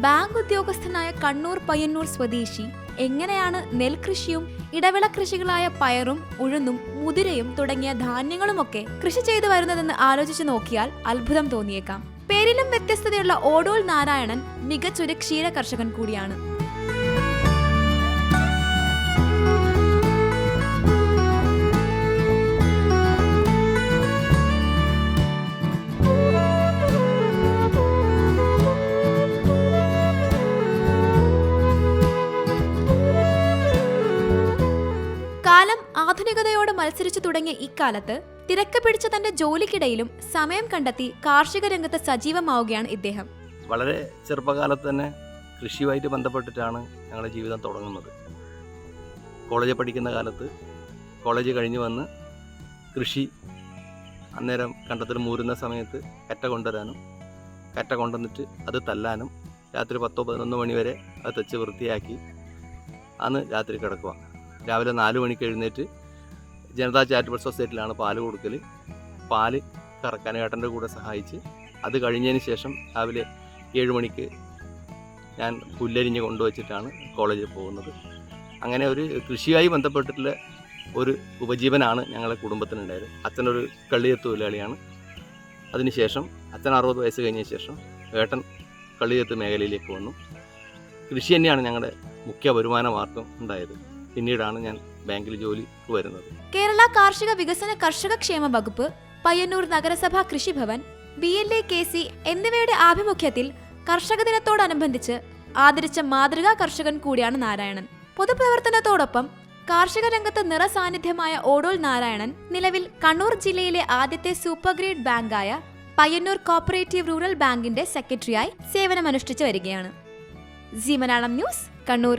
Bank ഉദ്യോഗസ്ഥനായ കണ്ണൂർ പയ്യന്നൂർ സ്വദേശി. എങ്ങനെയാണ് നെൽകൃഷിയും ഇടവിള കൃഷികളായ പയറും ഉഴുന്നും മുതിരയും തുടങ്ങിയ ധാന്യങ്ങളുമൊക്കെ കൃഷി ചെയ്തു വരുന്നതെന്ന് ആലോചിച്ചു നോക്കിയാൽ അത്ഭുതം തോന്നിയേക്കാം. പേരിലും വ്യത്യസ്തതയുള്ള ഓടോൾ നാരായണൻ മികച്ചൊരു ക്ഷീര കർഷകൻ കൂടിയാണ്. ആധുനികതയോട് മത്സരിച്ചു തുടങ്ങിയ ഇക്കാലത്ത് തിരക്ക് പിടിച്ച തന്റെ ജോലിക്കിടയിലും സമയം കണ്ടെത്തി കാർഷിക രംഗത്ത് സജീവമാവുകയാണ് ഇദ്ദേഹം. വളരെ ചെറുപ്പകാലത്ത് തന്നെ കൃഷിയുമായിട്ട് ബന്ധപ്പെട്ടിട്ടാണ് ഞങ്ങളുടെ ജീവിതം തുടങ്ങുന്നത്. കോളേജിൽ പഠിക്കുന്ന കാലത്ത് കോളേജ് കഴിഞ്ഞ് വന്ന് കൃഷി അന്നേരം കണ്ടത്തിൽ മൂരുന്ന സമയത്ത് കറ്റ കൊണ്ടുവരാനും കറ്റ കൊണ്ടുവന്നിട്ട് അത് തല്ലാനും രാത്രി പത്തോ പതിനൊന്ന് മണി വരെ അത് തെച്ച് വൃത്തിയാക്കി അന്ന് രാത്രി കിടക്കുക രാവിലെ നാല് മണിക്ക് എഴുന്നേറ്റ് ജനതാ ചാരിറ്റബിൾ സൊസൈറ്റിയിലാണ് പാൽ കൊടുക്കൽ പാൽ കറക്കാൻ ഏട്ടന്റെ കൂടെ സഹായിച്ച് അത് കഴിഞ്ഞതിന് ശേഷം രാവിലെ ഏഴ് മണിക്ക് ഞാൻ പുല്ലരിഞ്ഞ് കൊണ്ടുവച്ചിട്ടാണ് കോളേജിൽ പോകുന്നത്. അങ്ങനെ ഒരു കൃഷിയായി ബന്ധപ്പെട്ടിട്ടുള്ള ഒരു ഉപജീവനാണ് ഞങ്ങളുടെ കുടുംബത്തിനുണ്ടായത്. അച്ഛനൊരു കള്ളിയത്ത് തൊഴിലാളിയാണ്. അതിനുശേഷം അച്ഛൻ അറുപത് വയസ്സ് കഴിഞ്ഞ ശേഷം ഏട്ടൻ കള്ളിയത്ത് മേഖലയിലേക്ക് വന്നു. കൃഷി തന്നെയാണ് ഞങ്ങളുടെ മുഖ്യ വരുമാന മാർഗം ഉണ്ടായത്. പിന്നീടാണ് ഞാൻ ബാങ്കിൽ ജോലി വരുന്നത്. കേരള കാർഷിക വികസന കർഷക ക്ഷേമ വകുപ്പ് പയ്യന്നൂർ നഗരസഭാ Krishibhavan B L A K C എന്നിവയുടെ ആഭിമുഖ്യത്തിൽ കർഷക ദിനത്തോടനുബന്ധിച്ച് ആദരിച്ച മാതൃകാ കർഷകൻ കൂടിയാണ് നാരായണൻ. പൊതുപ്രവർത്തനത്തോടൊപ്പം കാർഷിക രംഗത്ത് നിറസാന്നിധ്യമായ ഓടോൾ നാരായണൻ നിലവിൽ കണ്ണൂർ ജില്ലയിലെ ആദ്യത്തെ സൂപ്പർ ഗ്രേഡ് ബാങ്കായ പയ്യന്നൂർ കോപ്പറേറ്റീവ് റൂറൽ ബാങ്കിന്റെ സെക്രട്ടറിയായി സേവനമനുഷ്ഠിച്ചു വരികയാണ്. G news Kannur.